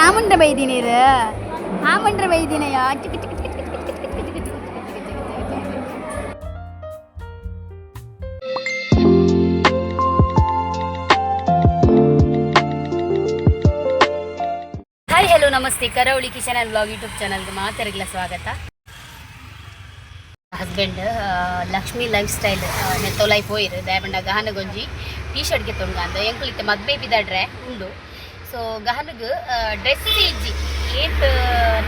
ஆமன்ற வைத்தியனீர் ஆமன்ற வைத்தியனையா hi hello ನಮಸ್ತೆ ಕರಾವಳಿ ಕಿಶನ್ ಅಲ್ ಬ್ಲಾಗ್ ಯೂಟ್ಯೂಬ್ ಚಾನಲ್ಗೆ ಮಾತಾಡಲಿಲ್ಲ ಸ್ವಾಗತ ಹಸ್ಬೆಂಡ್ ಲಕ್ಷ್ಮಿ ಲೈಫ್ ಸ್ಟೈಲ್ ನೆತ್ತೋ ಲೈಫ್ ಹೋಯಿರು. ದಯಮಂಡ ಗಹನ ಗಹನಗೊಂಜಿ ಟೀ ಶರ್ಟ್ ಗೆತ್ತೊಂಡು ಅಂದ ಎಂಕುಲಿತ್ತೆ ಮದ್ವೆ ಬಿದ ಉಂಡು. ಸೊ ಗಹನಗ್ ಡ್ರೆಸ್ ಇಜ್ಜಿ. ಏತ್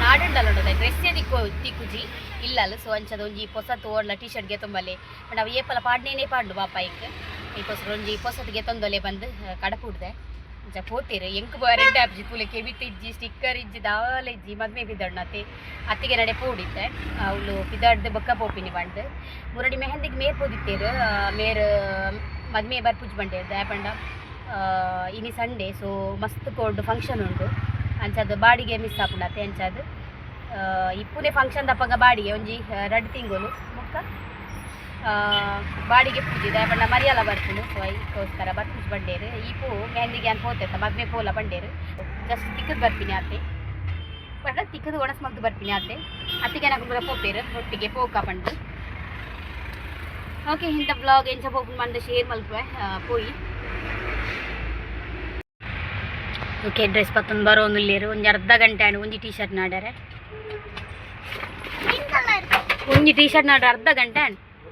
ನಾಡಂಡಲ್ಲ ಡ್ರೆಸ್ ಎದಿಕ್ಕು ತಿಕ್ಕುಜಿ ಇಲ್ಲ ಇಲ್ಲಲ್ಲ ಸೊ ಅಂಚದ ಒಂಜಿ ಪೊಸತ್ತು ಓಡ್ಲ ಟೀ ಶರ್ಟ್ ಗೆತ್ತೊಂಬಲ್ಲಿ ಬಟ್ ಅವು ಏಪಲ ಪಾಡ್ನೇನೆ ಪಾಡ್ಲು ಪಾಪ ಈ ಪೊಸರು ಒಂಜಿ ಪೊಸತ್ಗೆ ಗೆತ್ತೊಂದೊಲೆ ಬಂದು ಕಡಪುಡ್ದೆ. ಜ ಪೋತೀರು, ಎಂಕ್ ರೆಡ್ ಆಪ್ಜಿ ಪುಲೆ ಕೆವಿತ್ ಇಜ್ಜಿ ಸ್ಟಿಕ್ಕರ್ ಇಜ್ಜಿ ದಾಲ ಇಜ್ಜಿ ಮದ್ಮೆ ಬಿದ್ದಣ್ಣತೆ. ಅತ್ತಿಗೆ ನಡೆ ಪೋಡಿತ್ತೆ ಅವಳು ಪಿದಾಡ್ದು ಬೊಕ್ಕ ಪೋಪಿನಿ ಬಂಡು ಮುರಡಿ ಮೆಹಂದಿಗೆ ಮೇರ್ ಪೋದಿತ್ತೇರು ಮೇರ್, ಮದ್ಮೆ ಬರ್ಪುಜ್ ಬಂಡೆ ದ್ಯಾಪಂಡ ಇನಿ ಸಂಡೇ, ಸೊ ಮಸ್ತ್ ಕೋಡ್ ಫಂಕ್ಷನ್ ಉಂಡು ಅಂಚದು ಬಾಡಿಗೆ ಮಿಸ್ ಆಪುಂಡತೆ, ಅಂಚದು. ಇಪ್ಪುನೆ ಫಂಕ್ಷನ್ ದಪ್ಪಗ ಬಾಡಿಗೆ, ಒಂಜಿ ರಡ್ ತಿಂಗಳು ಬೊಕ್ಕ ಬಾಡಿಗೆ ಪೂಜೆ ದಾಯಪಂಡ ಮರಿಯಲ್ಲ ಬರ್ತೀನಿ ಸೊ ಇದಕ್ಕೋಸ್ಕರ ಬರ್ಪುಜ್ ಬಂಡೇರು. ಈಪು ಮೆಹಂದಿಗೆ ಅಂತ ಹೋಗ್ತೈತೆ ಮದ್ವೆ ಪೋಲ ಬಂಡೇರು. ಜಸ್ಟ್ ತಿಕ್ಕದು ಬರ್ತೀನಿ ಆತೆ. ಬಟ್ ತಿಕ್ಕದು ಒಣಸ್ ಮಗ್ದು ಬರ್ತೀನಿ ಆತೆ. ಅತ್ತಿಗೆ నాకు ಪೋಪೇರು ಒಟ್ಟಿಗೆ ಪೋಕ ಬಂಡು ಓಕೆ ಇಂಥ ಬ್ಲಾಗ್ ಎಂಚ ಪೋಪನ್ ಬಂದು ಶೇರ್ ಮಲ್ಪೆ ಪೋಯಿ. ಓಕೆ ಡ್ರೆಸ್ ಪತ್ತೊಂದು ಬರೋ ಒಂದು ಇಲ್ಲೇರು. ಒಂದು ಅರ್ಧ ಗಂಟೆ ಆಂಡ್ ಒಂಜಿ ಟೀ ಶರ್ಟ್ ನಾಡ್ಯಾರೆ ಒಂಜಿ ಟೀ ಶರ್ಟ್ ನಾಡ್ರೆ ಅರ್ಧ ಗಂಟೆ ಆಂಡ್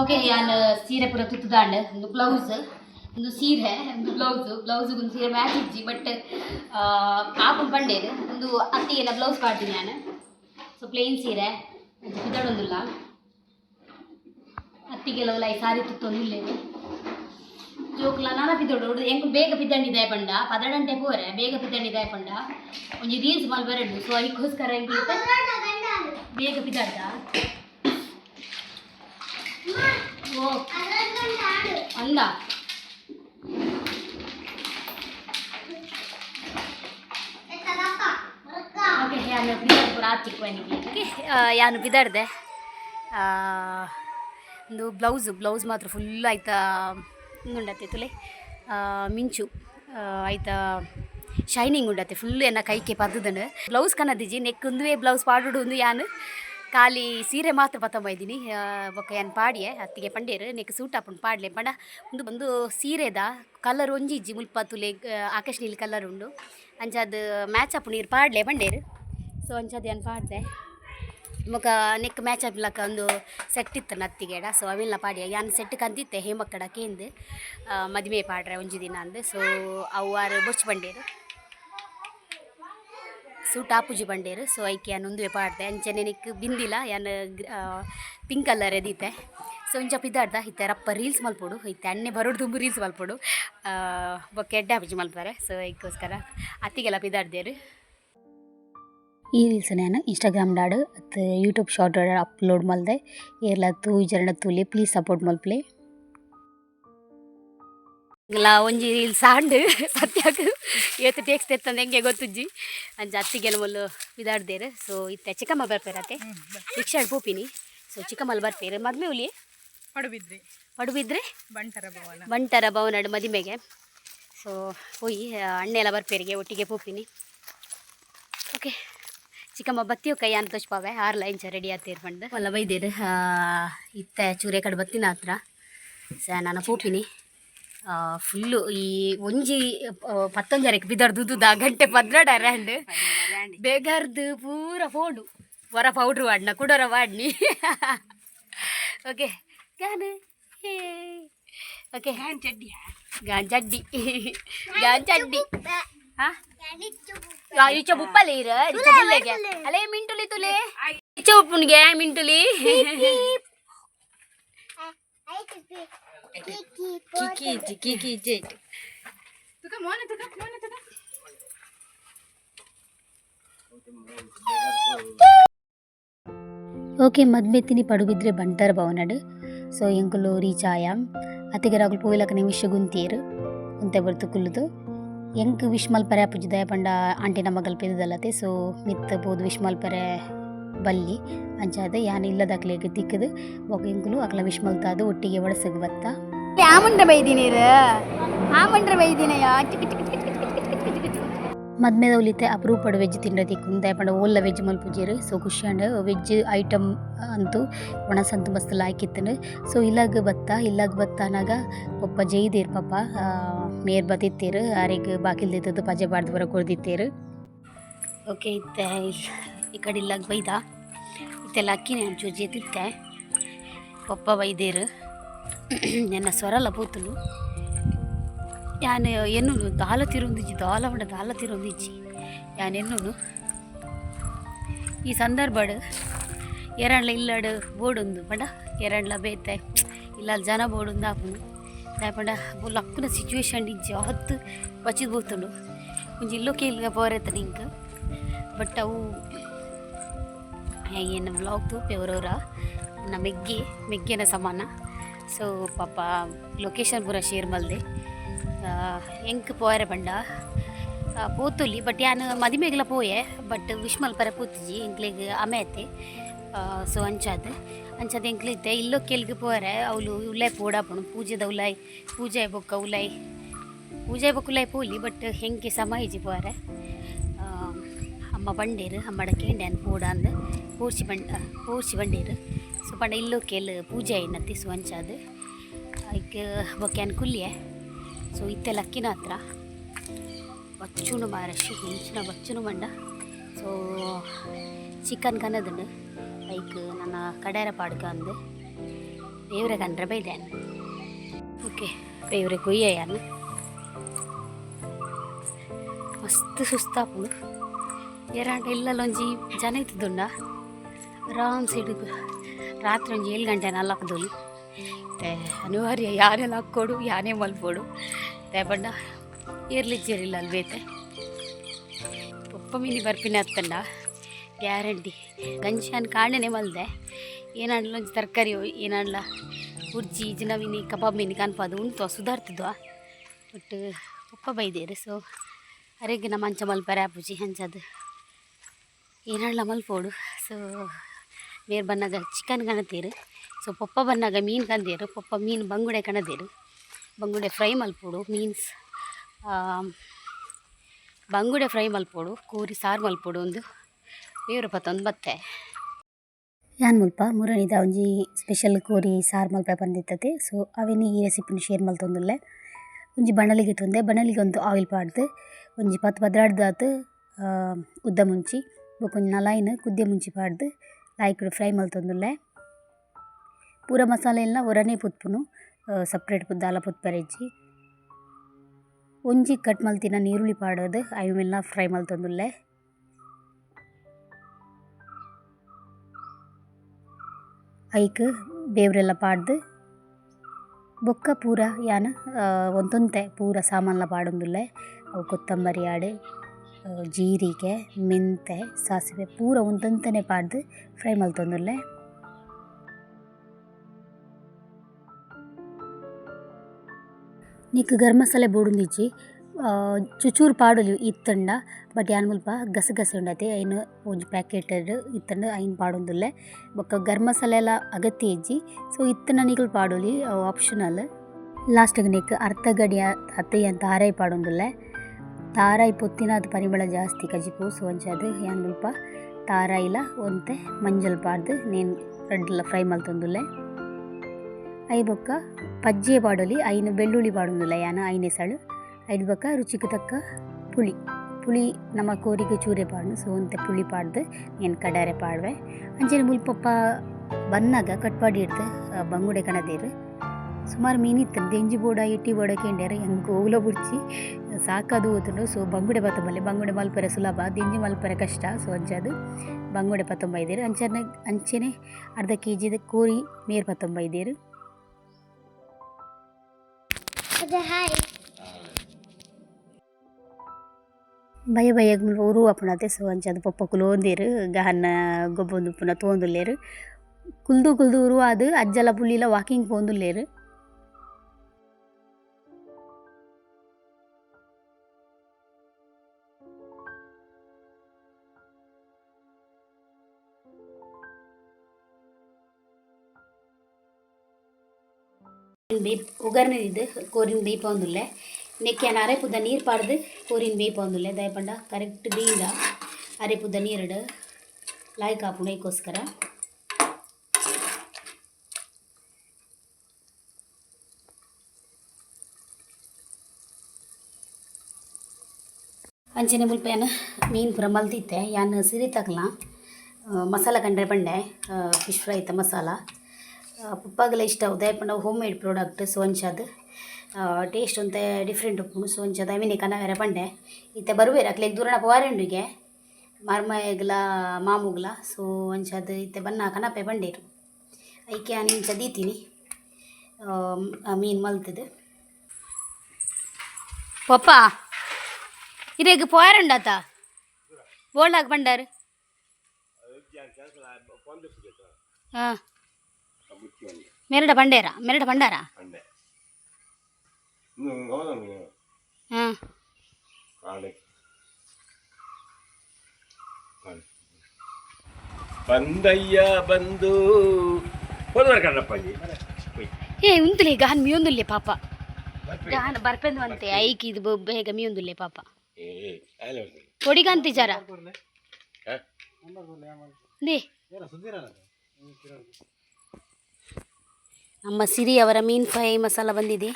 ಓಕೆ ನಾನು ಸೀರೆ ಪೂರ ತುತ್ತದಾಂಡ್ ಒಂದು ಬ್ಲೌಸ್ ಒಂದು ಸೀರೆ ಒಂದು ಬ್ಲೌಸು ಬ್ಲೌಸಿಗೆ ಒಂದು ಸೀರೆ ಮ್ಯಾಚ್ ಇಜ್ಜಿ ಬಟ್ ಆಪು ಬಂಡೇದು ಒಂದು ಅತ್ತಿಗೆಲ್ಲ ಬ್ಲೌಸ್ ಪಾಡ್ತೀನಿ ನಾನು ಸೊ ಪ್ಲೇನ್ ಸೀರೆ ಅದು ಪಿದಾಡೊಂದಿಲ್ಲ ಅತ್ತಿಗೆಲ್ಲ ಒಲ ಈ ಸಾರಿ ತುತ್ತೊಂದು ಇಲ್ಲೇದು ಜೋಕ್ಲ ನಾನ ಪಿದೋಡು ಎಂಕ್ ಬೇಗ ಪಿದ್ದಂಡಿದಾಯ ಪಂಡ ಪದಡಂಟೆ ಪೋರೆ ಬೇಗ ಪಿದ್ದಂಡಿದಾಯ ಪಂಡ ಒಂಜಿ ರೀಲ್ಸ್ ಮಲ್ ಬರಡು ಸೊ ಅದಕ್ಕೋಸ್ಕರ ಎಂಕ್ ಬೇಗ ಪಿದಾಡ್ದ ಓಕೆ ಯಾನು ಬಿದಾಡ್ದೆ ಒಂದು ಬ್ಲೌಸು, ಬ್ಲೌಸ್ ಮಾತ್ರ ಫುಲ್ ಆಯ್ತಾ ಉಂಡತ್ತೆ ತುಲೆ? ಮಿಂಚು ಆಯ್ತಾ ಶೈನಿಂಗ್ ಉಂಡತ್ತೆ ಫುಲ್ ಎನ್ನ ಕೈಕೆ ಪದ್ದದನು ಬ್ಲೌಸ್ ಕನ್ನದಿಜಿ ನೆಕ್ ಒಂದುವೇ ಬ್ಲೌಸ್ ಪಾಡುಡು ಒಂದು ಯಾನು. ಖಾಲಿ ಸೀರೆ ಮಾತ್ರ ಪತ್ತಂಬ ಇದ್ದೀನಿ. ಬೊಕ್ಕ ಏನು ಪಾಡಿಯೆ? ಅತ್ತಿಗೆ ಪಂಡೇರು ನೆಕ್ ಸೂಟ್ ಹಾಕೊಂಡು ಪಾಡ್ಲೆ. ಪಂಡ ಉಂದು ಬಂದು ಸೀರೆದ ಕಲರ್ ಒಂಜಿ ಇಜ್ಜಿ ಮುಲ್ಪ ತುಲೆ ಆಕಾಶ ನೀಲಿ ಕಲರ್ ಉಂಡು. ಅಂಚದು ಮ್ಯಾಚ್ ಹಾಪು ನೀರು ಪಾಡ್ಲೆ ಬಂಡೇರು ಸೊ ಅಂಚದ ಏನು ಪಾಡ್ದೆ? ಮುಖ ನೆಕ್ ಮ್ಯಾಚ್ ಆಗ್ಲಕ್ಕ ಒಂದು ಸೆಟ್ ಇತ್ತು ನತ್ತಿಗೆಡ ಸೊ ಅವೆಲ್ಲ ಪಾಡಿಯ. ಯಾನ್ ಸೆಟ್ ಕಂದಿತ್ತೆ? ಹೇಮಕ್ಕಡ ಕೇಂದು ಮದುವೆ ಪಾಡ್ರೆ ಒಂಜಿ ದಿನ ಅಂದು. ಸೊ ಅವು ಆರು ಬೊಚ್ಚ ಬಂಡೇರು ಸೂಟ್ ಆಪುಜಿ ಬಂಡೇರು. ಸೊ ಐಕೆ ಯಾನ್ ಉಂದುವೆ ಪಾಡ್ದೆ. ಅಂಚನೆ ನಿಕ್ ಬಿಂದಿಲ್ಲ ಯಾನ್ ಪಿಂಕ್ ಕಲರ್ ಎದೀತೆ ಸೊ ಇಂಚ ಪಿದಾಡ್ದ ಇತ್ತೆ ರಪ್ಪ ರೀಲ್ಸ್ ಮಲ್ಪೋಡು. ಇತ್ತೆ ಅಣ್ಣೆ ಬರೋಡು ತುಂಬ ರೀಲ್ಸ್ ಮಲ್ಪೋಡು. ಬೊಕ್ಕೆ ಎಡ್ಡೆ ಆಪುಜಿ ಮಲ್ತಾರೆ ಸೊ ಐಕೋಸ್ಕರ ಅತ್ತಿಗೆಲ್ಲ ಪಿದಾಡ್ದೇರು. ಈ ರೀಲ್ಸ್ ನಾನು ಇನ್ಸ್ಟಾಗ್ರಾಮ್ ಡಾಡು ಯೂಟ್ಯೂಬ್ ಶಾರ್ಟ್ ಅಪ್ಲೋಡ್ ಮಲ್ದೆ. ಏರ್ಲ ತೂ ಜರಣ ತೂಲಿ ಪ್ಲೀಸ್ ಸಪೋರ್ಟ್ ಮಲ್ಪ್ಲೆ. ಇಲ್ಲ ಒಂಜಿ ಇಲ್ಲಿ ಸಾಂಡ್ ಸತ್ಯಾಗ ಏತು ಟೇಕ್ಸ್ ತೆತ್ತಂದು ಹೆಂಗೆ ಗೊತ್ತುಜ್ಜಿ ಅಂಜ ಅತ್ತಿಗೆಲ್ಲ ಮೊಲ್ಲು ಇದಾಡ್ದೇರು ಸೊ ಇತ್ತೆ ಚಿಕ್ಕಮ್ಮ ಬರ್ಪೇರತ್ತೆ ರಿಕ್ಷಾ ಪೂಪಿನಿ ಸೊ ಚಿಕ್ಕಮ್ಮಲ್ಲಿ ಬರ್ಪೇರು ಮದ್ಮೆ ಉಲಿ ಪಡುಬಿದ್ರಿ ಪಡುಬಿದ್ರೆ ಬಂಟರ ಭವನ ಬಂಟರ ಭವನ ಮದಿಮೆಗೆ ಸೊ ಹೋಯಿ ಅಣ್ಣೆ ಎಲ್ಲ ಬರ್ಪೇರಿಗೆ ಒಟ್ಟಿಗೆ ಪೂಪಿನಿ ಓಕೆ ಚಿಕ್ಕಮ್ಮ ಬತ್ತಿಯು ಕೈ ಅಂತ ತೋಚ್ಪಾವೆ ಆರು ಲೈನ್ಸ್ ರೆಡಿ ಆಗ್ತೀರಿ ಬಂದು ಮಲ್ಲ ಬೈದೇರು ಇತ್ತೆ ಚೂರೆ ಕಡೆ ಬತ್ತಿನ ಹತ್ರ ಸ ನಾನು ಪೂಪಿನಿ ಫುಲ್ಲು ಈ ಒಂಜಿ ಪತ್ತೊಂಜರಕ್ಕೆ ಬಿದರ್ದುದ ಗಂಟೆ ಪದ್ರಡ ರ್ಯಾಂಡ್ ಬೇಗಾರ್ದು ಪೂರ ಫೋಡು ವರ ಪೌಡ್ರು ವಾಡ್ನ ಕುಡೋರ ವಾಡ್ನಿ ಓಕೆ ಗಾನ ಓಕೆ ಹ್ಯಾಂಡ್ ಚಡ್ಡಿ ಗಾನ್ ಚಡ್ಡಿ ಗಾನ್ ಚಡ್ಡಿ ಹಾ ಯಾ ಇಚ್ಚ ಬುಪ್ಪಲೆ ಇರ ಇಚ್ಚ ಬುಲ್ಲೆಗೆ ಅಲೇ ಮಿಂಟುಲಿ ತುಲೆ ಇಚ್ಚ ಉಪ್ಪುನ್ಗೆ ಮಿಂಟುಲಿ Kiki, Kiki, Kiki, Kiki, Kiki, Kiki, okay ಮದ್ಮೆತ್ತಿನಿ Padubidri ಬಂಟರ್ ಬವನಡ್ ಸೊ ಎಂಕುಲು ರೀಚ್ ಆಯಾಮ್ ಅತಿಗರಾಗ ಪೋಯ್ಲಕ್ಕ ನಿಮಿಷ ಗುಂತೀರು ಅಂತ ಬರ್ತು ಕುಲ್ಲುದು ಎಂಕ್ ವಿಶ್ಮಲ್ ಪರ್ಯಾ ಪುಜ್ಜದಯ ಪಂಡ ಆಂಟಿ ನಮ್ಮ ಗಲ್ಪಿದ್ದಲ್ಲತೆ ಸೊ ಮಿತ್ ಬೋದು ವಿಶ್ಮಲ್ ಪರೇ ಬಲ್ಲಿ ಅಂಚಾದ ಯಾನ್ ಇಲ್ಲದಾಗ್ಲಿಗೆ ತಿಕ್ಕದು ಒಗೆಂಗ್ಲು ಅಕ್ಲ ವಿಶ್ಮಲ್ತಾದು ಒಟ್ಟಿಗೆ ಒಳಸಗ್ ಬತ್ತ. ಆಮಂಡ್ರ ಬೈದಿನಿ ಆಮಂಡ್ರ ಬೈದಿನಯ್ಯ ಮದ್ಮೇದ ಉಲಿತೆ ಅಪ್ರೂವ್ ವೆಜ್ ತಿನ್ನೋದಿ ಕುಂದ ಪಂಡ ಓಲ್ಲ ವೆಜ್ ಮಲ್ಪುಜೇರು ಸೊ ಖುಷಿ ಅಂಡ್ ವೆಜ್ ಐಟಮ್ ಅಂತೂ ಒಣಸಂತು ಮಸ್ತ್ ಲಾಯ್ಕಿತ್ತನು ಸೊ ಇಲ್ಲಾಗ ಬತ್ತ ಇಲ್ಲಾಗ ಬತ್ತನಾಗ ಪಪ್ಪ ಜೈದೀರ್ ಪಪ್ಪ ಮೇರ್ ಬತ್ತಿತ್ತೀರು. ಬಾಕಿಲ್ ಬಾಕಿಲ್ದಿತ್ತದು ಪಜೆ ಬಾಡ್ದು ಬರೋ ಕೊಡ್ದಿತ್ತೀರು. ಓಕೆ ಇತ್ತೆ ಈ ಕಡೆ ಇಲ್ಲಾಗ ಬೈದ. ಇತ್ತೆಲ್ಲ ಅಕ್ಕಿನೇ ಒಂಚೂರು ಜೇತಿತ್ತೆ ಪಪ್ಪ ಬೈದೇರು. ನನ್ನ ಸ್ವರಲ್ಲ ಪೂತಲು. ಯಾನ್ ಎನ್ನು ದಾಲ ತಿರುಂದಿಜ್ಜಿ, ದಾಲ ಉಂಡ ದಾಲ ತಿರುಂದಿಜ್ಜಿ. ಯಾನೆನ್ನು ಈ ಸಂದರ್ಭಡ್ ಎರಡ್ಲ ಇಲ್ಲಡ್ ಬೋಡುಂದು ಪಂಡ, ಎರಡ್ಲ ಬೇತೆ. ಇಲ್ಲ ಜನ ಬೋಡುಂದು ಆಪುಂಡು ದಾಯಪಂಡ ಬೊಲ್ಲ ಅಕ್ಕುನ ಸಿಚುವೇಶನ್ ಇಜ್ಜಿ ಹೊತ್ತು ಬಚ್ಚಿದ್ ಬೋತುಂಡು. ಒಂಜಿ ಇಲ್ಲೋಕೆ ಕೇಲ್ಗ ಪೋರೆತ ನಿಂಕ್. ಬಟ್ ಅವು ಏನು ವ್ಲಾಗ್ ತೂಪೆವರವರ ನನ್ನ ಮೆಗ್ಗಿ ಮೆಗ್ಗಿನ ಸಮಾನ. ಸೊ ಪಾಪ ಲೊಕೇಶನ್ ಪೂರ ಶೇರ್ ಮಲ್ದೆ ಎಂಕ್ ಪೋಯರೆ ಬಂಡ ಪೂತುಲಿ ಬಟ್ ಯಾನು ಮದಿಮೆಗ್ಲ ಪೋಯೆ ಬಟ್ ವಿಶ್ಮಲ್ ಪರ ಪೂತಿಜಿ ಅಮೆ ಐತೆ. ಸೊ ಅಂಚಾದ. ಅಂಚಾದ ಎಂಕ್ಲಿತ್ತೆ ಇಲ್ಲೋ ಕೆಲ್ಗೆ ಪೋರೆ ಅವಳು ಉಲ್ಲಾಯ್ ಪೋಡಾಪುಣು ಪೂಜೆದ ಉಲಾಯ್ ಪೂಜೆ ಬೊಕ್ಕ ಉಲಾಯ್ ಪೂಜೆ ಬೊಕ್ಕ ಉಲಾಯ್ ಪೋಲಿ ಬಟ್ ಹೆಂಗೆ ಸಮಾಯಿಜಿ ಪೋರೆ ಆ, അമ്മ പണ്ടേര് അമ്മടക്ക് ಪೂಡ ಅಂದ್ പൂശി ಬಂಡ പൂശി പണ്ടേര് ಸೊ ಪಂಡ ಇಲ್ಲೂ ಕೇಳು, ಪೂಜೆ ಐನತಿ ಸುವಂಚಾದ ಐಕೆ ಬೊಕ್ಯಾನ್ ಕುಲ್ಯೆ. ಸೊ ಇತ್ತೆ ಲಕ್ಕಿನ ಹತ್ರ. ಬಚ್ಚುನು ಮಾರಶಿ ಹೆಂಚಿನ ಬಚ್ಚುನು ಮಂಡ. ಸೊ, ಚಿಕನ್ ಕನ್ನದನು ಐಕ್ ನನ್ನ ಕಡೇರ ಪಾಡ್ಕ ಅಂದು. ಬೇವ್ರೆ ಕಂಡ್ರೆ ಬೈದೆ ಓಕೆ ಬೇವ್ರೆ ಕೊಯ್ಯ ಯಾನ ಮಸ್ತ್ ಸುಸ್ತಾಪು ಎರಾಂಡ ಇಲ್ಲಲ್ಲೊಂಜಿ ಜನ ಇತ್ತದುಂಡ ಆರಾಮ್ ಸಿಡಿದು. ರಾತ್ರಿ ಒಂಜಿ ಏಳು ಗಂಟೆ ನಾಲ್ಕದೊಲಿ ತೇ, ಅನಿವಾರ್ಯ ಯಾರೇ ಹಾಕ್ಕೊಡು ಯಾನೇ ಮಲ್ಪೋಡು. ತೇ, ಬಣ್ಣ ಏರ್ಲಿಜ್ಜೇರಿಲ್ಲ ಅಲ್ಲಿ ಬೇತೆ ಪಪ್ಪ ಮೀನಿ ಬರ್ಪಿನ ಹತ್ತಂಡ. ಗ್ಯಾರಂಟಿ. ಗಂಜಿ ಅನ್ ಕಾಣನೆ ಮಲ್ದೆ. ಏನಾಡ್ಲ ಒಂಜಿ ತರಕಾರಿ ಏನಾಡ್ಲ ಉರ್ಜಿ ಮೀನಿ, ಕಬಾಬ್ ಮೀನಿ ಕಾಣ್ಪದು ಉಂಟು, ಸುಧಾರ್ತಿದ್ವ? ಬಟ್ ಪಪ್ಪ ಬೈದೇರು, ಸೊ ಅರೆಗಿನ ಮಂಚ ಅಂಚ ಮಲ್ಪರೆ ಆಪುಜಿ ಹಂಚದು. ಏನಾಡ್ಲ ಮಲ್ಪೋಡು ಸೊ ಮೇರ್ ಬನ್ನಾಗ ಚಿಕನ್ ಕಣತೀರು ಸೊ, ಪಪ್ಪ ಬನ್ನಾಗ ಮೀನು ಕಂದೀರು ಪಪ್ಪ ಮೀನು ಬಂಗುಡೆ ಕಣದೀರು ಬಂಗುಡೆ ಫ್ರೈ ಮಲ್ಪೋಡು ಮೀನ್ಸ್ ಬಂಗುಡೆ ಫ್ರೈ ಮಲ್ಪೋಡು ಕೂರಿ ಸಾರು ಮಲ್ಪೋಡು ಒಂದು. ಬೇವ್ರ ಪತ್ತೊಂದು ಬತ್ತೆ ಯಾನ್ ಮುಲ್ಪ ಮೂರನೇದ ಒಂಜಿ ಸ್ಪೆಷಲ್ ಕೋರಿ ಸಾರು ಮಲ್ಪ ಬಂದಿತ್ತತೆ. ಸೊ, ಅವೇನಿ ಈ ರೆಸಿಪಿನ ಶೇರ್ ಮಲ್ತೊಂದುಲ್ಲೆ ಒಂಜಿ ಬಣಲಿಗೆ ತೊಂದೆ ಬಣಲಿಗೆ ಒಂದು ಆಯಿಲ್ ಪಾಡ್ದು, ಒಂಜಿ ಪತ್ತು ಪದ್ರಾಡ್ದಾತು ಉದ್ದ ಮುಂಚಿ. ಬೊಕೊಂಜಿ ನಲಾಯಿನ ಕುದ್ದೆ ಮುಂಚಿ ಪಾಡ್ದು ಲಾಯ್ಕುಡು ಫ್ರೈ ಮಲ್ತೊಂದುಲ್ಲೆ ಪೂರ ಮಸಾಲೆ ಎಲ್ಲ ಒರನೇ ಪುತ್ಪುನು ಸಪ್ರೇಟ್ ಪುದ್ದಾಲ ಪುತ್ಪರೆಜ್ಜಿ ಒಂಜಿ ಕಟ್ ಮಲ್ತಿನ ನೀರುಳ್ಳಿ ಪಾಡೋದು ಅವೆಲ್ಲ ಫ್ರೈ ಮಲ್ತೊಂದುಲ್ಲೆ ಐಕ್ ಬೇವ್ರೆಲ್ಲ ಪಾಡ್ದು ಬೊಕ್ಕ ಪೂರ ಯಾನ ಒಂತೊಂತೆ ಪೂರ ಸಾಮಾನ್ಲ ಪಾಡೊಂದುಲ್ಲೆ ಅವು ಕೊತ್ತಂಬರಿ ಆಡು ಆ, ಜೀರಿಗೆ, ಮೆಂತೆ, ಸಾಸಿವೆ ಪೂರ ಒಂದಂತನೇ ಪಾಡ್ದು ಫ್ರೈ ಮಲ್ತೊಂದುಲ್ಲೆ ನೀಕ್ ಗರಂ ಮಸಾಲೆ ಬೋಡುಂದಿಜ್ಜಿ ಚುಚೂರು ಪಾಡೊಲಿ ಇತ್ತಂಡ ಬಟ್ ಯಾನ್ ಮುಲ್ಪ ಗಸಗಸೆ ಉಂಡತೆ ಐನು ಒಂಜಿ ಪ್ಯಾಕೆಟ್ ಇತ್ತಂಡ ಐನ್ ಪಾಡೊಂದುಲ್ಲೆ. ಬೊಕ್ಕ ಗರಂ ಮಸಾಲೆ ಎಲ್ಲ ಅಗತ್ಯ ಇಜ್ಜಿ. ಸೊ ಇತ್ತನ ನಿಕುಲು ಪಾಡೊಲಿ ಆಪ್ಷನಲ್ ಲಾಸ್ಟ್ಗೆ ನಿಕ್ ಅರ್ಧ ಗಡಿಯ ಅತ್ತೆ ಅಂತ ಪಾಡೊಂದುಲ್ಲೆ. ತಾರಾಯಿ ಪೊತ್ತಿನ ಅದು ಪರಿಮಳ ಜಾಸ್ತಿ ಕಜಿಪು ಸೊ ಅಂಚದು ಯಾನ್ ಮುಲ್ಪ ತಾರಾಯಿಲ ಒಂತೆ, ಮಂಜಲ್ ಪಾಡ್ದು, ನೇನು ರೆಡ್ಲ ಫ್ರೈ ಮಲ್ತೊಂದುಲ್ಲೆ ಐ ಬೊಕ್ಕ ಪಜ್ಜೆ ಪಾಡೊಲಿ ಐನು ಬೆಳ್ಳುಳ್ಳಿ ಪಾಡೊಂದುಲ್ಲ ಯಾನ ಐನೆ ಸಳು. ಐದು ಬೊಕ್ಕ ರುಚಿಗೆ ತಕ್ಕ ಪುಳಿ. ಪುಳಿ ನಮ್ಮ ಕೋರಿಗೆ ಚೂರೆ ಪಾಡ್ನು, ಸೊ ಒಂತೆ ಪುಳಿ ಪಾಡ್ದು ಏನು ಕಡಾರೆ ಪಾಡ್ವೆ. ಅಂಚನೆ ಮುಲ್ಪಪ್ಪ ಬನ್ನಾಗ ಕಟ್ಪಾಡಿ ಬಂಗುಡೆ ಕಣದೇರು. ಸುಮಾರು ಮೀನಿತ್ತು ದೆಂಜಿ ಬೋಡ, ಇಟ್ಟಿ ಬೋಡ ಕೇಂಡ್ಯಾರ, ಹೆಂಗೆ ಓಲ ಬುಡ್ಚಿ ಸಾಕದು ಓತುಂಡು ಸೊ ಬಂಗುಡೆ ಬತ್ತಂಬಲ್ಲಿ ಬಂಗುಡೆ ಮಲ್ಪರೆ ಸುಲಭ ದಿಂಜಿ ಮಲ್ಪರೆ ಕಷ್ಟ. ಸೊ ಅಂಚದು ಬಂಗುಡೆ ಪತ್ತೊಂಬೈದೇರು ಅಂಚನೆ ಅಂಚೆನೆ ಅರ್ಧ ಕೆ ಜಿದ ಕೋರಿ ಮೇರ್ ಪತ್ತೊಂಬೈದೇರು ಭಯ ಭಯ ಊರು ಅಪ್ಪಣತೆ ಸೊ ಅಂಚದ ಪಪ್ಪ ಕುಲೋಂದೇರು ಗಹನ್ನ ಗೊಬ್ಬೊಂದು ಪುನಃ ತೋಂದುಲ್ಲೇರು. ಕುಲ್ದು ಕುಲ್ದು ಊರು ಅದು ಅಜ್ಜಲ ಪುಲ್ಲಿಲ ವಾಕಿಂಗ್ ಪೋಂದುಲ್ಲೇರು ಬೇಪ್ ಉಗರ್ನಿದ್ದು ಕೋರಿನ ಬೇಪ ಒಂದುಲ್ಲೆ ನೆಕ್ಕಿಯನ ಅರೆಪುದ ನೀರು ಪಾಡ್ದು ಕೋರಿನ ಬೇಪ ಒಂದುಲ್ಲೆ ದಯಪಂಡ ಕರೆಕ್ಟ್ ಬೀಂದ ಅರೆಪುದ ನೀರಡು ಲಾಯ್ಕ್ ಹಾಪುಣ ಇದಕ್ಕೋಸ್ಕರ ಅಂಚನೆ ಮುಲ್ಪೇನ ಮೀನು ಪೂರ ಮಲ್ತಿತ್ತೆ ಯಾನ್ ಸಿರಿ ತಕ್ಲ ಮಸಾಲ ಕಂಡ್ರೆ ಬಂಡೆ ಫಿಶ್ ಫ್ರೈ ಇತ್ತ ಮಸಾಲ ಪಪ್ಪಾಗೆಲ್ಲ ಇಷ್ಟ ಉದಯಪಂಡ ಹೋಮ್ ಮೇಡ್ ಪ್ರಾಡಕ್ಟ್ ಸೋಂಚದು ಟೇಸ್ಟ್ ಅಂತ ಡಿಫ್ರೆಂಟ್ ಉಪ್ಪು ಸೋಂಚದ ಐಮಿನಿ ಕನವೇರ ಬಂಡೆ ಇತ್ತೆ ಬರುವೇರ ಅಕ್ಲೆಗ್ ದೂರಣ ಪವಾರೆಂಡುಗೆ ಮರ್ಮಯಗ್ಲ ಮಾಮುಗ್ಲ ಸೊ ಒಂಚದು ಇತ್ತೆ ಬನ್ನ ಕನಪೆ ಬಂಡೇರು ಐಕೆ ನಿಂಚ ದೀತೀನಿ ಮೀನು ಮಲ್ತದು ಪಪ್ಪ ಇರೇಗ ಪೋಯಾರಂಡಾತ ಬೋಲ್ಡಾಗ ಬಂಡಾರು ಹಾಂ ಮೆರಡ ಬಂಡೇರ ಮೆರಡ ಬಂಡಾರ ಅಂಡೆ ಇನ್ನು ಹೌದಾ ನೀವು ಹಾಂ ಕಾಳೆ ಕಾಳೆ. ಬಂದಯ್ಯ ಬಂದು ಹೋದ್ರ ಕಣ್ಣಪ್ಪಂಜಿ ಏ ಉಂತುಲೆ ಗಾನ್ ಮಿಯೊಂದುಲ್ಲೆ ಪಾಪ ಗಾನ್ ಬರ್ಪೆಂದು ಅಂತೆ ಐಕ್ ಇದು ಬ- ಬೇಗ ಮಿಯೊಂದುಲ್ಲೆ ಪಾಪ ಏ ಅಲ್ಲ ಬರ್ತೀನಿ ಕೊಡಿಗಂತಿ ಜರ ಹಾ? ದೇ ನಮ್ಮ ಸಿರಿ ಅವರ ಮೀನ್ ಫ್ರೈ ಮಸಾಲ ಬಂದಿದೆ.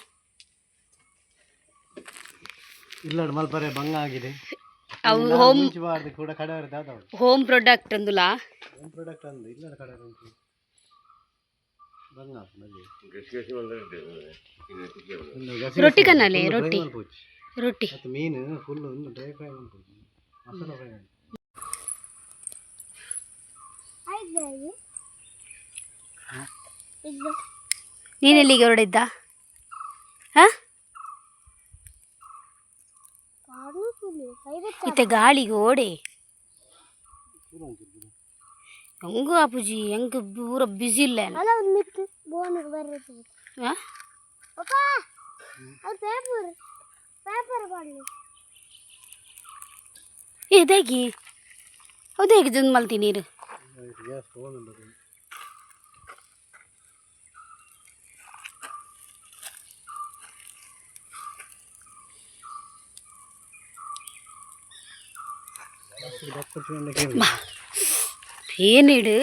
ಇಲ್ಲ ಮಲ್ಪರೆ ಭಂಗ ಆಗಿದೆ. ಅವು ಹೋಮ್ ಕೂಡ ಹೋಮ್ ಪ್ರಾಡಕ್ಟ್ ಅಂದುಲ? ಹೋಮ್ ಪ್ರಾಡಕ್ಟ್ ಅಂದು ಇಲ್ಲ ಕಡೆ ರೊಟ್ಟಿ ಕನ್ನಲೆ, ರೊಟ್ಟಿ. ರೊಟ್ಟಿ. ಮತ್ತು ಮೀನು ಫುಲ್ ಡ್ರೈ ಫ್ರೈ ಉಂಟು ಮಸಾಲ ಫ್ರೈ ಮಾಡಿ ನೀನೆಲ್ಲಿಗೆ ಹೊರಡಿದ್ದ ಹಾಂ? ಇತ್ತೆ ಗಾಳಿಗೆ ಓಡೆ. ಹೆಂಗ ಅಪ್ಪುಜಿ ಹೆಂಗ ಪೂರ ಬಿಸಿ ಇಲ್ಲ ಹಾಂ? ಇದಾಗಿ ಹೌದು ಹೇಗೆ ಜನ್ ಮಲ್ತಿ ನೀರು ಗ್ಯಾಸ್ ತೊಗೊಂಡು ಏನಿಡು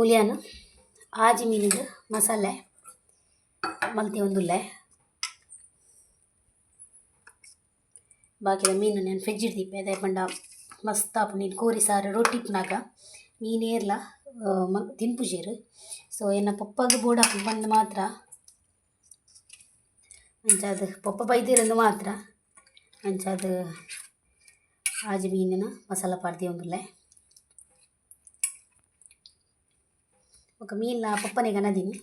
ಹುಲಿಯಾನು ಆಜಿ ಮೀನಿದು ಮಸಾಲೆ, ಮಲ್ತಿ ಒಂದುಲ್ಲೆ. ಬಾಕಿದ ಮೀನು ನಾನು ಫ್ರಿಜ್ ಇಡ್ದಿಪ್ಪೆ ಅದೇ ಪಂಡ ಮಸ್ತ್ ಆಪು ನೀನು ಕೋರಿ ಸಾರು, ರೊಟ್ಟಿ ಇಪ್ಪನಾಗ ಮೀನೇರ್ಲ ತಿನ್ಪುಜೇರು. ಸೊ ಎನ್ನ ಪಪ್ಪಾಗ ಬೋರ್ಡ್ ಹಾಕಿ ಬಂದು ಮಾತ್ರ. ಅಂಚಾದ ಪಪ್ಪ ಬೈದಿರಂದು ಮಾತ್ರ. ಅಂಚಾದ ಆಜಿ ಮೀನಿನ ಮಸಾಲ ಪಾಡ್ದಿ ಒಂದುಲ್ಲೆ. ఒక మీన్ పప్పనే కనదిని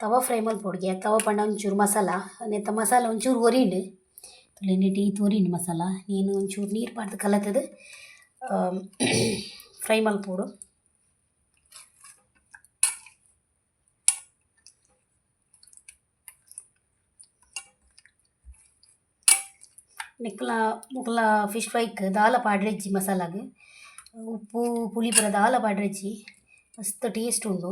ತವ ಫ್ರೈ ಮಲ್ಪೊಡ್ಗೆ ತವ ಪಂಡ ಒಂಚೂರು ಮಸಾಲ ನೆತ್ತ ಮಸಾಲ ಒಂಚೂರು ಒರಿಂಡು ತುಳಿನೆಟ್ಟು ಈ ತೋರಿಂಡು ಮಸಾಲ ನೀನು ಒಂಚೂರು ನೀರು ಪಾಡ್ದು ಕಲತದು ಫ್ರೈ ಮಲ್ಪೋಡು ನೆಕ್ಕಲ ಮುಕ್ಕಲ ಫಿಶ್ ಫ್ರೈಕ್ ದಾಲ ಪಾಡ್ರೆಜ್ಜಿ ಮಸಾಲಾಗ್ ఉప్పు పులిపుర దాల పడ్రచ్చి మస్తు ಟೇಸ್ಟ್ ಉಂಡು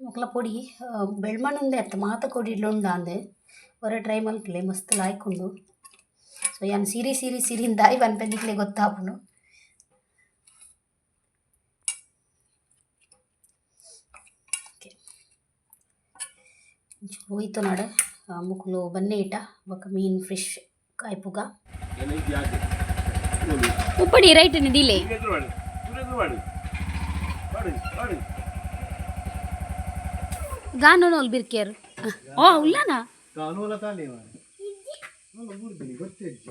ఒకలా పొడి బెల్మన్ ఉంది అత్త మాత కొడిలో ఉండాంది ఒరే ట్రై మల్పలే మస్తు లాయక్ ఉండు ಸೊ ಏನು ಸಿರಿ ಸಿರಿ ಸಿರಿಯಿಂದ ಇವನ್ ಪೆದ್ದಿಕ್ಲೆ ಗೊತ್ತಾಪುನು ಹೋಯ್ತು ನೋಡ ಮುಕ್ಕಲು ಬನ್ನಿ ಇಟ್ಟ ಬೊಕ್ಕ ಮೀನು ಫ್ರೆಶ್ ಕಾಯ್ಪುಗ ಎಲ್ಲ ಇದು ಯಾಕೆ ನೋಡಿ ಉಪ್ಪಡಿ ರೈಟ್ ನಿದಿಲೆ ಎದುರು ಮಾಡಿ ಎದುರು ಮಾಡಿ ಮಾಡಿ ಮಾಡಿ ಗಾನೋಲ್ ಬಿರ್ಕೇರು ಓ ಉಳ್ಳನಾ ಕಾನೂಲ ತಾನೇ ಮಾರೆ ಅವನು ಬೂರ್ದಿನಿ ಗೊತ್ತಿಜ್ಜಿ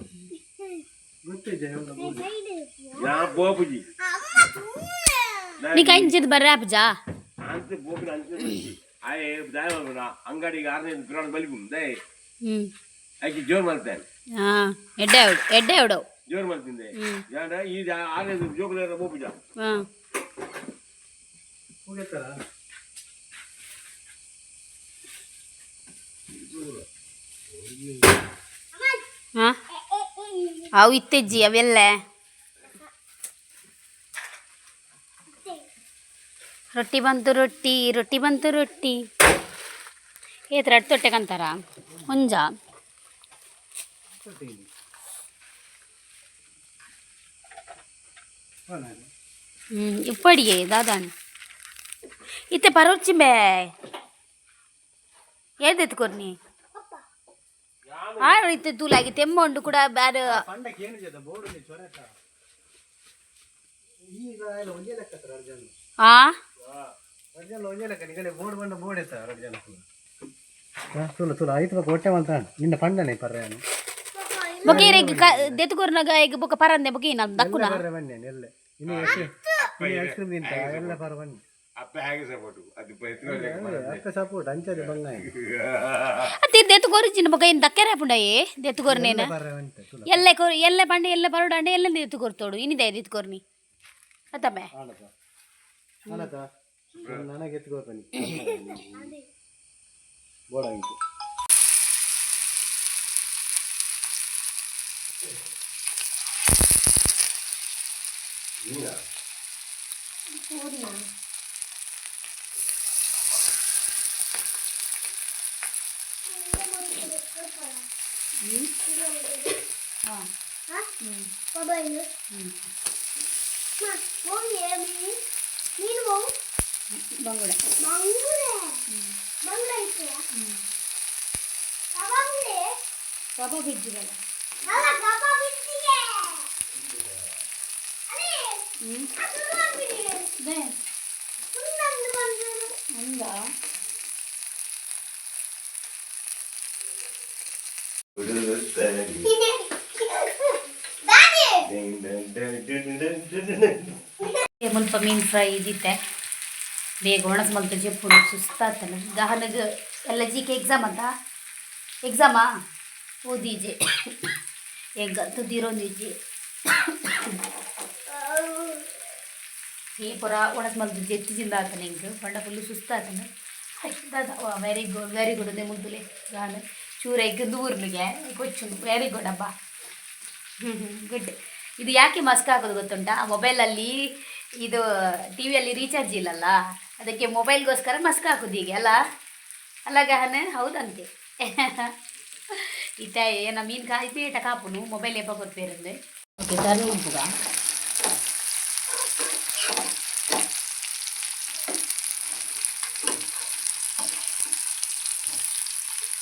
ಗೊತ್ತಿಜ್ಜ ಅವನ ಬೂರ್ದಿ ಯಾ ಬೋಬುಜಿ ನೀ ಕಂಚಿದ ಬರ್ರ ಪೂಜಾ ಅಂತೆ ಬೋಬಿನ ಅಂತೆ ಆಯೆ ದಾಯ ಅಂಗಡಿಗೆ ಆರನೇ ಗ್ರೌಂಡ್ ಬಲಿ ಮುಂದೆ ಹ್ಮ್ ಆಕೆ ಜೋರ್ ಮಾಡ್ತಾನೆ ಹಾ ಎಡ್ಡೆ ಅವಡು ಎಡ್ಡೆ ಅವಡು ಜೋರ್ ಮಾಡ್ತಿದ್ದೆ ಯಾಡ ಈ ಆರನೇ ಜೋಕುಲ ಬೋಬುಜ ಹಾ ಹೋಗಿರ್ತಾರ ಹಾ ಅವು ಇತ್ತೆಜ್ಜಿ ಅವೆಲ್ಲ ರೊಟ್ಟಿ ಬಂತು ರೊಟ್ಟಿ ರೊಟ್ಟಿ ಬಂತು ರೊಟ್ಟಿ. ಏತ್ ರಟ್ಟು ತೊಟ್ಟೆ ಕಂತಾರ ಹುಂಜ. ಕೊಟ್ಟಿನಿ ಹೋನಾಗ ಹ್ಮ್ ಇಪ್ಪಡಿಗೆ ದಾದಾನ್. ಇತ್ತೆ ಪರೋಚಿ ಬೇ ಏದ್ ಎತ್ಕೊರ್ನಿ ಆರು ಇತ್ತೆ ತೂಲಾಗಿ ತೆಮ್ಮೊಂಡು ಕೂಡ ಬ್ಯಾರ. ಪಂಡಕ್ಕೆ ಏನು ಜದ ಬೋರ್ಡ್ ಚೊರೆತ ಈಗ ಎಲ್ಲ ಒಂದೇ ಲೆಕ್ಕ ಅರ್ಜನ್ ಆ ಅರ್ಜನ್ ಒಂದೇ ಲೆಕ್ಕ ನಿಗಲೆ ಬೋರ್ಡ್ ಬಂಡ ಬೋರ್ಡ್ ಎತ್ತ ಅರ್ಜನ್ ತುಳು ತುಳು ಐದು ಹೊಟ್ಟೆ ಅಂತ ನಿನ್ನ ಪಂಡನೆ ಪರ್ಯಾನು ಬೊಕೇರೆಗ್ ದೆತ್ಕೊರ್ನಾಗ ಈಗ ಬೊಕ ಪರಂದೆ ಬೊಕೆ ನಾನು ದಕ್ಕುನ ಬರ್ರೆ ಬನ್ನಿ ನೆಲ್ಲೆ ಇನ್ನು ಎಷ್ಟು ಐಸ್ ಕ್ರೀಮ್ ತಿಂತ ಎಲ್ಲ ಪರ ಬನ್ನಿ ಅಪ್ಪ ಹೇಗೆ ಸಪೋರ್ಟು ಅದು ಎತ್ಕೊಳ್ಳಿ ಅಕ್ಕ ಸಪೋರ್ಟ್ ಅಂಚದೆ ಬಂಗಾಯ ಅತ್ತೆ ದೆತ್ಕೊರಿಚಿನ ಬೊಕ ಏನು ದಕ್ಕೆರೆ ಪುಂಡಯೇ ದೆತ್ಕೊರ್ನೇನ ಬರ್ರೆ ಬಂತೆ ತುಳು ಎಲ್ಲೆ ಕೊರ್ ಎಲ್ಲೆ ಪಂಡೆ ಎಲ್ಲೆ ಪರೋಡಂಡೆ ಎಲ್ಲ ದೆತ್ಕೊರ್ತೋಡು ಇನ್ನಿದೆ ದೆತ್ಕೊರ್ನಿ ಅತ್ತಮ್ಮೆ ಆನತ ಆನತ ನನಗೆ ಎತ್ಕೋ ಬನ್ನಿ ಬೋಡ ಉಂಟು ಬಂಗುಡೆ. ಕಬಾಬ್ ಇಜ್ಜಿಗಲ್ಲ ಹಂಗ? ಮುಲ್ಪ ಮೀನು ಫ್ರೈ ಇದ್ದಿತ್ತೆ. ಬೇಗ ಒಣಸ್ ಮಲ್ತ ಜಪ್ಪು ಸುಸ್ತಾತನ ಗಹನಗ ಎಲ್ಲ ಜಿ ಕೆ ಎಕ್ಸಾಮ್ ಅಂತ ಎಕ್ಸಾಮಾ ಓದೀಜೆ ಎಗ್ ನಿಜೆ. ಈ ಪುರ ಒಣಸ್ ಮಲ್ತು ಜೆತ್ತಿ ಜಿಂದ ಆತನ ಹಿಂಗೆ ಬಂಡ ಫುಲ್ಲು ಸುಸ್ತಾತನ ವೆರಿ ಗುಡ್ ವೆರಿ ಗುಡ್ ಅಂದೆ ಮುಂದುಲೆ ಗಾನ ಚೂರ ಎಗ್ ದೂರ್ನಿಗೆ ಕೊಚ್ಚು ವೆರಿ ಗುಡ್ ಅಬ್ಬಾ. ಗುಡ್ ಇದು ಯಾಕೆ ಮಸ್ಕ್ ಹಾಕೋದು ಗೊತ್ತುಂಟಾ? ಮೊಬೈಲಲ್ಲಿ ಇದು ಟಿ ವಿಯಲ್ಲಿ ರೀಚಾರ್ಜ್ ಇಲ್ಲಲ್ಲ? ಅದಕ್ಕೆ ಮೊಬೈಲ್ಗೋಸ್ಕರ ಮಸ್ಕ್ ಹಾಕೋದು ಹೀಗೆ, ಅಲ್ಲ? ಅಲ್ಲ ಗಹನೆ? ಹೌದಂತೆ. ಇತ್ತ ಏನ ಮೀನು ಕಾಯಿ ಪೇಟ ಕಾಪುನು, ಮೊಬೈಲ್ ಎಪ್ಪ ಕೊಡ್ಪೇರಂದೆ ಓಕೆ ಟರ್ನ್ ಉಂಟು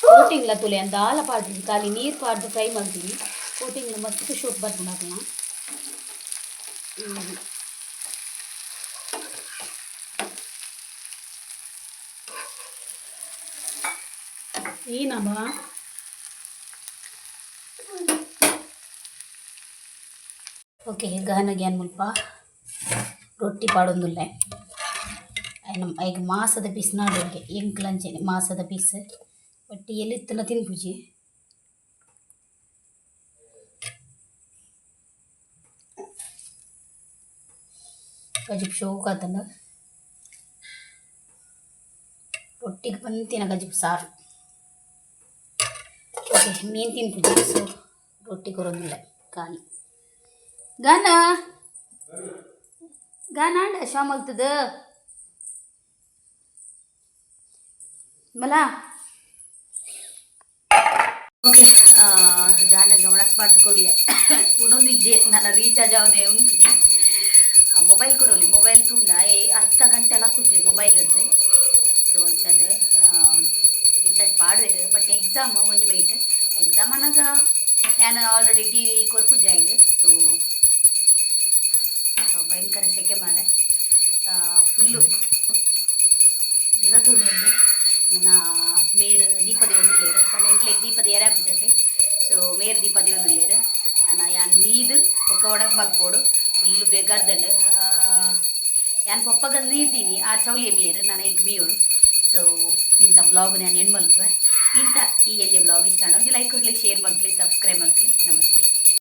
ಕೋಟಿಂಗ್ಲ ತುಲೆ ಅಂತ ಆಲ ಪಾಡ್ತೀನಿ, ಖಾಲಿ ನೀರು ಪಾಡ್ದು ಫ್ರೈ ಮಾಡ್ತೀನಿ ಕೋಟಿಂಗ್ಲ ಮಸ್ತ್ ಶೂಟ್ ಬರ್ತೀನಿ ಅದನ್ನ. ಹ್ಮ್. ಏನಮ್ಮ ಓಕೆ ಗಹನಗೆ ಏನು ಮುಲ್ಪ ರೊಟ್ಟಿ ಪಾಡೊಂದುಲ್ಲೆ ನಮ್ಮ ಈಗ ಮಾಸದ ಪೀಸ್ ನಾಡೋರಿಗೆ ಎಂಕ್ಲಂಚೆನೆ ಮಾಸದ ಪೀಸ್ ಒಟ್ಟು ಎಲ್ಲಿತ್ತಲ್ಲ ತಿನ್ಪುಜಿ ಗಜಿಪ್ ಶೋಕಾತಂಡ ರೊಟ್ಟಿಗೆ ಪಂತಿನ ಗಜಿಪ್ ಸಾರು ಓಕೆ ಮೀನು ತಿಂತಿದ್ದೆ ಸೊ ರೊಟ್ಟಿ ಕೊರೋದಿಲ್ಲ ಖಾಲಿ ಗಾನ ಗಾನ ಆಂಡ ಆಗ್ತದ. ಮಲ. ಓಕೆ ಗಾನ ಗಮನ ಸ್ಮಾರ್ಟ್ ಕೊಡಿ. ಒಂದೊಂದು ಇಜ್ಜೆ ನಾನು ರೀಚಾರ್ಜ್ ಅವನೇ ಉಂಟಿದೆ ಮೊಬೈಲ್ ಕೊಡೋಲಿ. ಮೊಬೈಲ್ ತೂಂಡ ಅರ್ಧ ಗಂಟೆ ಎಲ್ಲ ಕೂಚೆ ಮೊಬೈಲ್ ಅಂದರೆ. ಸೊ ಅಂಚದು ಇಂಥ ಪಾಡುವೆರು ಬಟ್ ಎಕ್ಸಾಮ್ ಒಂಜಿ ಮೈಟ್ ಅನ್ನಗ ನಾನು ಆಲ್ರೆಡಿ ಟಿ ವಿ ಕೊರ್ಕು ಜಾಯ್ಗೆ ಸೊ ಭಯಂಕರ ಸೆಕೆ ಮಾರೆ. ಫುಲ್ಲು ದಿಗತ್ತೊಂದು ನನ್ನ ಮೇರ್ ದೀಪದಿ ಒಂದು ಲೇರು ಸಣ್ಣ ಎಂಕ್ಲೆಗ್ ದೀಪದ ಎರಾಪು ಜೊತೆ ಸೊ ಮೇರ್ ದೀಪದಿ ಒಂದು ಲೇರು ನಾನು ಯಾನ್ ನೀದು ಒಕ್ಕ ಒಣಗ ಮಲ್ಪೋಡು ಫುಲ್ಲು ಬೇಗಾರ್ದಂಡು ಯಾನ್ ಪಪ್ಪಗ ನೀರ್ದೀನಿ ಆ ಚೌಲಿಯ ಮೇರು ನಾನು ಎಂಕ್ ಮೀಯೋಳು. ಸೊ ಇಂಥ ಬ್ಲಾಗ್ ನಾನು ಹೆಣ್ಣು ಮಲ್ಪೆ ಇಂಥ ಈ ಎಲ್ಲಿ ವ್ಲಾಗ್ ಇಷ್ಟ ಆಡೋ ಲೈಕ್ ಕೊಡ್ಲಿ ಶೇರ್ ಮಾಡ್ಲಿ ಸಬ್ಸ್ಕ್ರೈಬ್ ಮಾಡ್ಲಿ ನಮಸ್ತೆ